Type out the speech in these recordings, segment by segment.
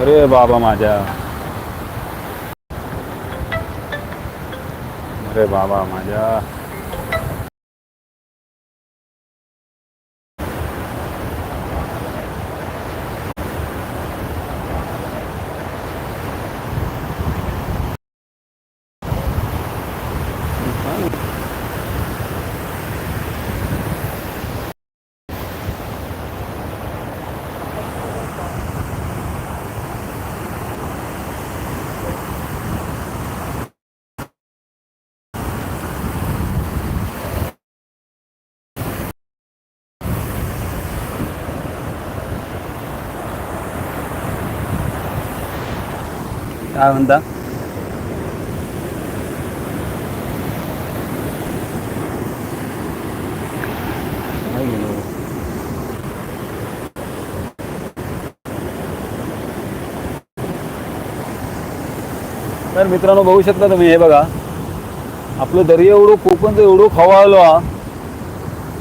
अरे बाबा माझ्या. अरे बाबा माझ्या. काय म्हणता? तर मित्रांनो बघू शकता तुम्ही हे बघा. आपलं दर्या एवढं कोकणचं एवढं खवाळलो हा.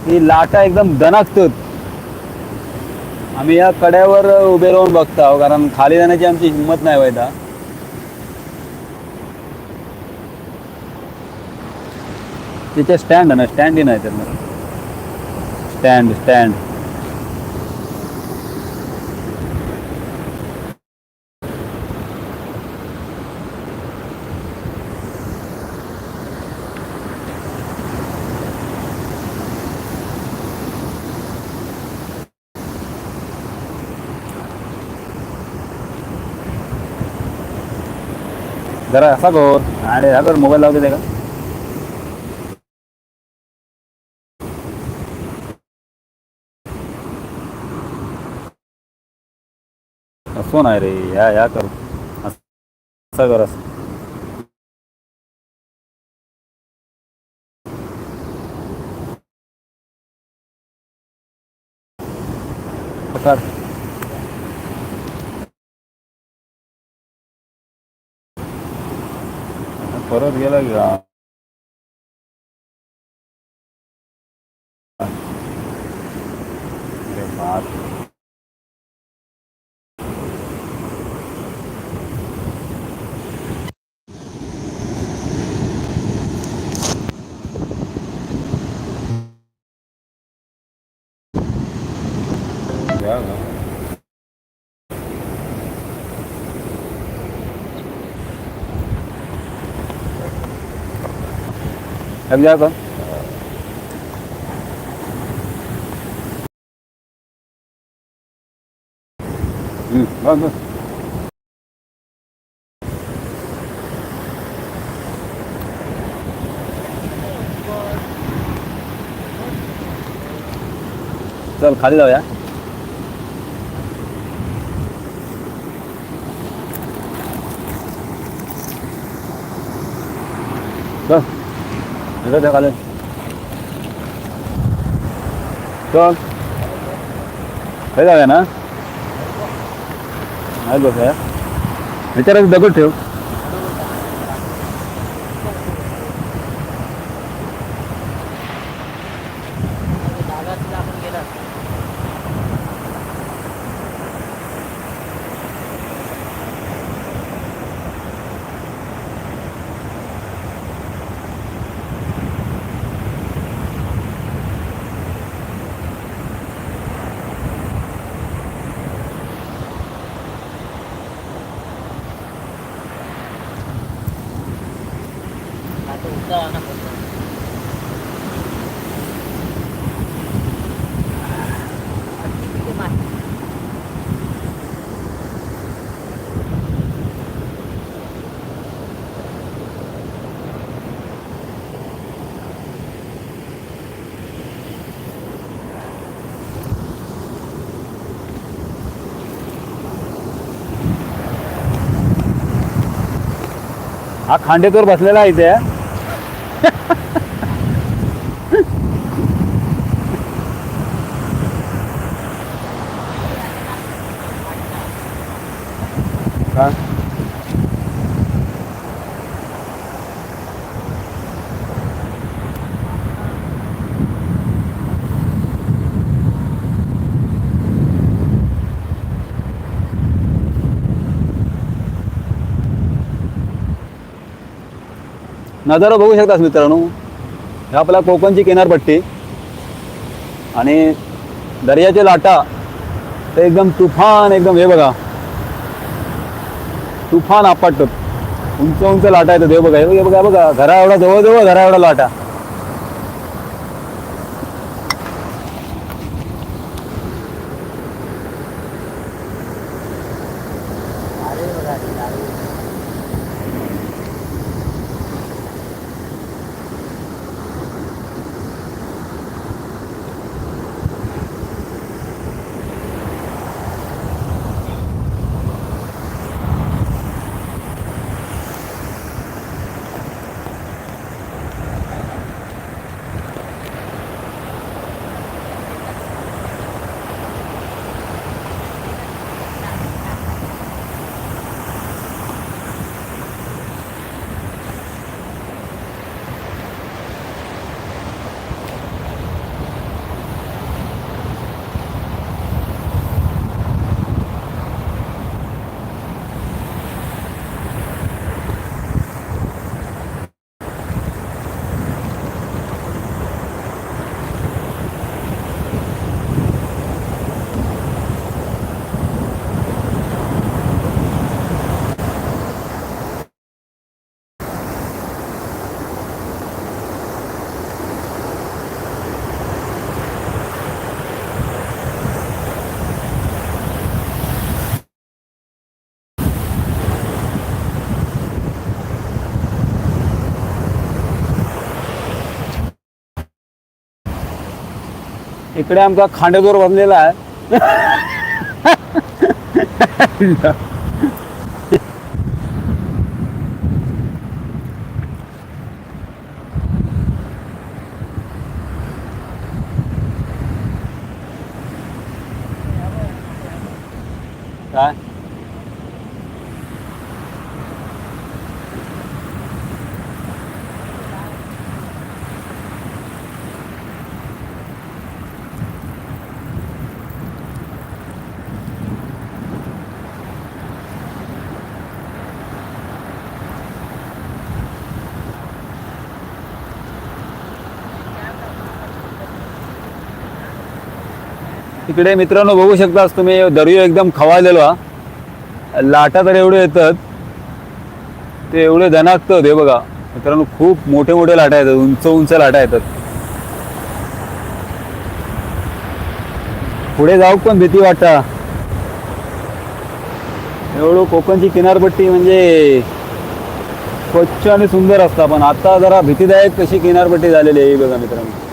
की लाटा एकदम दणाकतात. आम्ही या कड्यावर उभे राहून बघतो हो, आहोत, कारण खाली जाण्याची आमची हिंमत नाही व्हायचा तिथे स्टँड आहे ना स्टँड नाही त्यांना. स्टँड स्टँड जरा असा कर. आणि हा कर मोबाईल लावते ते का? असो नाही रे या या करू. असं कर असं. पकड परत गेला की बाप. Em nhớ vâng. Ừ, vâng vâng. Rồi khá lời á. Vâng. इकडे त्या खाली चल काय जाऊया ना नाही बघ विचारायचं दगड ठेव हा खांडेकर बसलेला आहे इथे. नजारा बघू शकतास मित्रांनो. हे आपला कोकणची किनारपट्टी. आणि दर्याचे लाटा ते एकदम तुफान एकदम हे बघा. तुफान आपटतात उंच उंच लाटा येतात हे बघा हे बघा, हे बघा. बघा घरा एवढा जवळजवळ घरा एवढा लाटा. इकडे आमचा खांडेदोर बनलेला आहे. काय? इकडे मित्रांनो बघू शकतास तुम्ही दर्यो एकदम खवाळलेलो हा. लाटा तर एवढे येतात ते एवढे धनाकतात हे बघा. मित्रांनो खूप मोठे मोठे लाटा येतात उंच उंच लाटा येतात. पुढे जाऊ पण भीती वाटता. एवढं कोकणची किनारपट्टी म्हणजे स्वच्छ आणि सुंदर असता पण आता जरा भीतीदायक कशी किनारपट्टी झालेली आहे बघा मित्रांनो.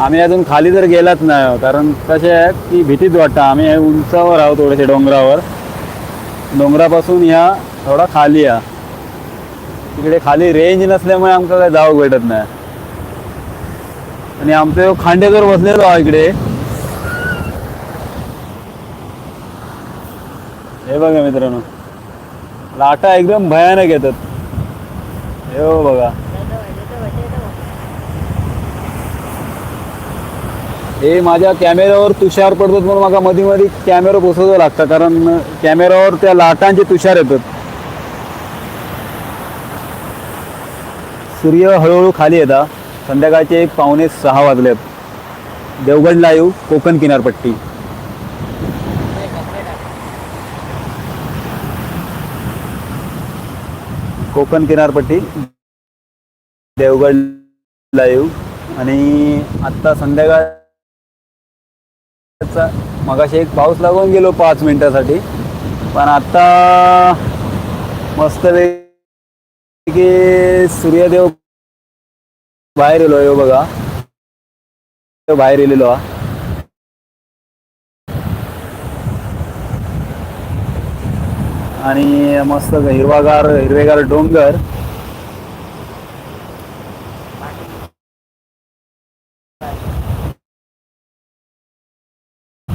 आम्ही अजून खाली तर गेलाच नाही कारण कसे आहे की भीतीच वाटतं. आम्ही उंचावर आहोत थोडेसे डोंगरावर. डोंगरापासून ह्या थोडा खाली आहे तिकडे खाली रेंज नसल्यामुळे आमका काय जाऊ भेटत नाही. आणि आमचे खांडेकर बसलेलो आहे इकडे. हे बघा मित्रांनो. लाटा एकदम भयानक येतात. हे हो बघा. हे माझ्या कॅमेऱ्यावर तुषार पडतात म्हणून मला मध्ये मध्ये कॅमेरा बसवावं लागतं कारण कॅमेऱ्यावर त्या लाटांचे तुषार येतात. सूर्य हळूहळू खाली येतात संध्याकाळचे एक पावणे सहा वाजलेत. देवगड लाईव्ह कोकण किनारपट्टी. कोकण किनारपट्टी देवगड लाईव्ह. आणि आत्ता संध्याकाळ मगाशी एक पाऊस लागून गेलो पाच मिनिटासाठी. पण आता मस्त की सूर्यदेव बाहेर येलो यो हो बघा. बाहेर येलेलो हा. आणि मस्त हिरवागार हिरवेगार डोंगर.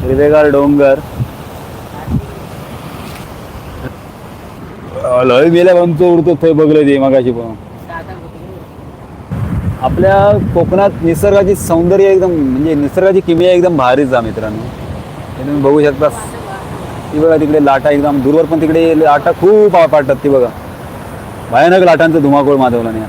हिरवेगार डोंगर. लय गेल्या आमचं उडतो थंय बघलं ते मगाशी पण. आपल्या कोकणात निसर्गाची सौंदर्य एकदम म्हणजे निसर्गाची किमिया एकदम भारीच आहे मित्रांनो. हे तुम्ही बघू शकता. ती बघा तिकडे लाटा एकदम दूरवर पण तिकडे लाटा खूप पाडतात ती बघा. भयानक लाटांचा धुमाकूळ माधवला नाही